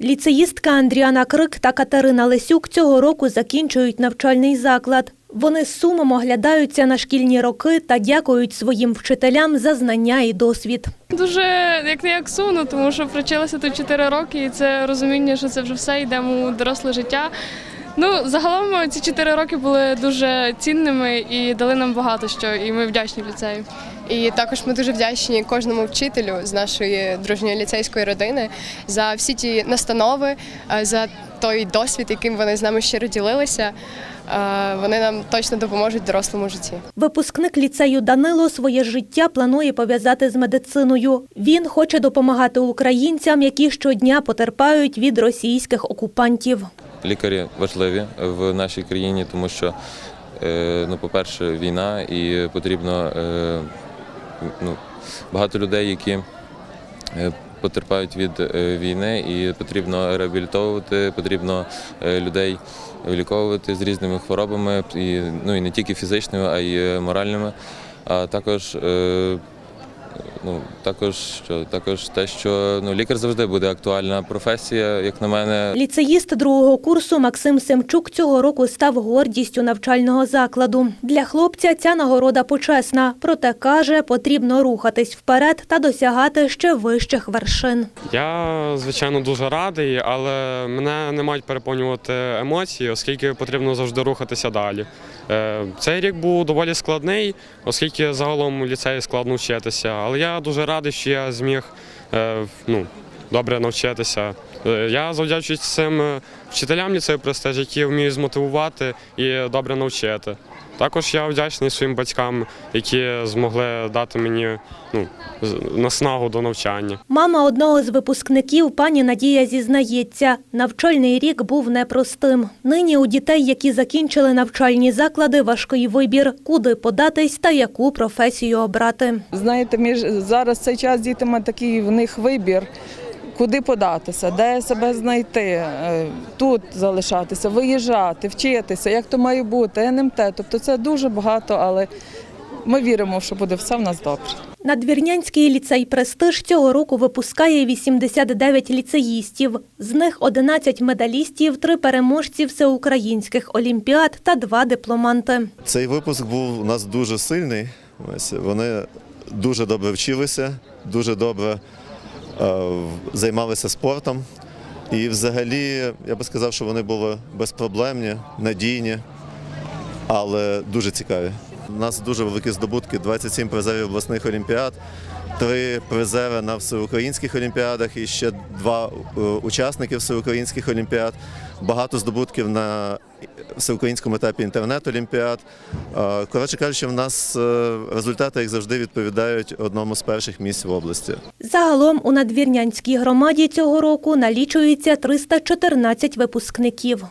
Ліцеїстка Андріана Крик та Катерина Лесюк цього року закінчують навчальний заклад. Вони з сумом оглядаються на шкільні роки та дякують своїм вчителям за знання і досвід. Дуже як не як сумно, тому що провчилася тут 4 роки, і це розуміння, що це вже все йдемо у доросле життя. Ну, загалом ці 4 роки були дуже цінними і дали нам багато що, і ми вдячні ліцею. І також ми дуже вдячні кожному вчителю з нашої дружньої ліцейської родини за всі ті настанови, е, за той досвід, яким вони з нами щиро ділилися. Е, Вони нам точно допоможуть в дорослому житті. Випускник ліцею Данило своє життя планує пов'язати з медициною. Він хоче допомагати українцям, які щодня потерпають від російських окупантів. Лікарі важливі в нашій країні, тому що, е, ну, по-перше, війна і потрібно ну, багато людей, які е, потерпають від е, війни, і потрібно реабілітовувати, потрібно е, людей виліковувати з різними хворобами, і, ну, і не тільки фізичними, а й моральними. А також Ну, також що також те, що ну лікар завжди буде актуальна професія, як на мене. Ліцеїст другого курсу Максим Семчук цього року став гордістю навчального закладу. Для хлопця ця нагорода почесна, проте каже, потрібно рухатись вперед та досягати ще вищих вершин. Я, звичайно, дуже радий, але мене не мають переповнювати емоції, оскільки потрібно завжди рухатися далі. Е, Цей рік був доволі складний, оскільки загалом ліцеї складно вчитися. Але я дуже радий, що я зміг е, ну, добре навчитися. Е, Я завдячую цим е, вчителям ліцею престиж, які вміють змотивувати і добре навчити. Також я вдячний своїм батькам, які змогли дати мені ну, з- наснагу до навчання. Мама одного з випускників, пані Надія, зізнається, навчальний рік був непростим. Нині у дітей, які закінчили навчальні заклади, важкий вибір, куди податись та яку професію обрати. Знаєте, між зараз цей час діти мають такий в них вибір. Куди податися, де себе знайти, е, тут залишатися, виїжджати, вчитися, як то має бути, НМТ. Тобто це дуже багато, але ми віримо, що буде все в нас добре. Надвірнянський ліцей «Престиж» цього року випускає 89 ліцеїстів. З них 11 медалістів, 3 переможці всеукраїнських олімпіад та 2 дипломанти. Цей випуск був у нас дуже сильний. Вони дуже добре вчилися, дуже добре займалися спортом. І взагалі я би сказав, що вони були безпроблемні, надійні, але дуже цікаві. У нас дуже великі здобутки: 27 призерів обласних олімпіад, три призери на всеукраїнських олімпіадах і ще два е, учасники всеукраїнських олімпіад. Багато здобутків на всеукраїнському етапі інтернет-олімпіад. Коротше кажучи, в нас е, результати, як завжди, відповідають одному з перших місць в області. Загалом у Надвірнянській громаді цього року налічується 314 випускників.